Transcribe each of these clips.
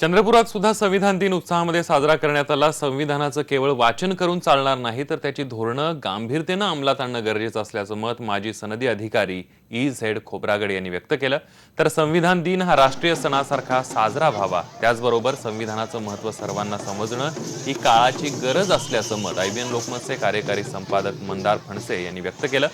चंद्रपुरात सुद्धा संविधान दिन उत्साहामध्ये साजरा करण्यात आला. संविधानाचं केवळ वाचन करून चालणार नाही तर त्याची धोरणं गांभीर्यतेनं अंमलात आणणं गरजेचं असल्याचं मत माजी सनदी अधिकारी ई झेड खोब्रागडे यांनी व्यक्त केलं. तर संविधान दिन हा राष्ट्रीय सणासारखा साजरा व्हावा. त्याचबरोबर संविधानाचं महत्त्व सर्वांना समजणं ही काळाची गरज असल्याचं मत आयबीएन लोकमतचे कार्यकारी संपादक मंदार फणसे यांनी व्यक्त केलं.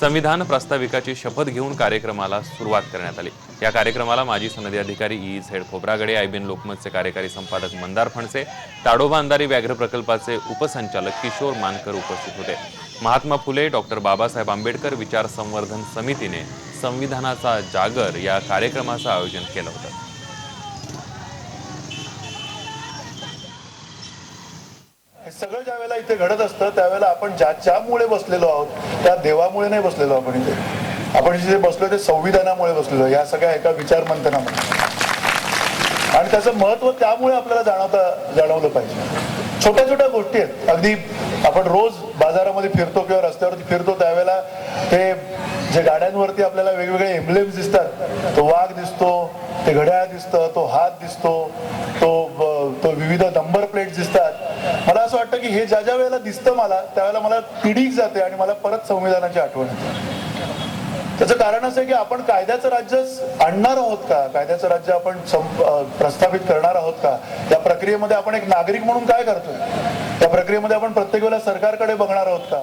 संविधान प्रास्ताविकाची शपथ घेऊन कार्यक्रमाला सुरुवात करण्यात आली. या कार्यक्रमाला माजी सनदी अधिकारी ई झेड खोब्रागडे आयबीएन लोकमतचे कार्यकारी संपादक मंदार फणसे ताडोबा अंधारी व्याघ्र प्रकल्पाचे उपसंचालक किशोर मानकर उपस्थित होते. महात्मा फुले डॉक्टर बाबासाहेब आंबेडकर विचार संवर्धन समितीने संविधानाचा जागर या कार्यक्रमाचं आयोजन केलं होतं. सगळं ज्या वेळेला इथे घडत असतं त्यावेळेला आपण ज्या ज्यामुळे बसलेलो आहोत त्या देवामुळे नाही बसलेलो आपण इथे. आपण जिथे बसलो ते संविधानामुळे बसलेलो या सगळ्या एका विचार मंथनामुळे आणि त्याचं महत्त्व त्यामुळे आपल्याला जाणवता जाणवलं पाहिजे. छोट्या छोट्या गोष्टी आहेत. अगदी आपण रोज बाजारामध्ये फिरतो किंवा रस्त्यावरती फिरतो त्यावेळेला ते जे गाड्यांवरती आपल्याला वेगवेगळे एम्ब्लेम्स दिसतात. तो वाघ दिसतो ते घड्याळ दिसतं तो हात दिसतो तो तो विविध नंबर प्लेट दिसतात. की हे ज्या ज्या वेळेला दिसतं मला त्यावेळेला मला किडीक जाते आणि मला परत संविधानाची आठवण येते. त्याचं कारण असं आहे की आपण कायद्याचं राज्य आणणार आहोत का? कायद्याचं राज्य आपण प्रस्थापित करणार आहोत का? या प्रक्रियेमध्ये आपण एक नागरिक म्हणून काय करतोय? त्या प्रक्रियेमध्ये आपण प्रत्येक वेळेला सरकारकडे बघणार आहोत का?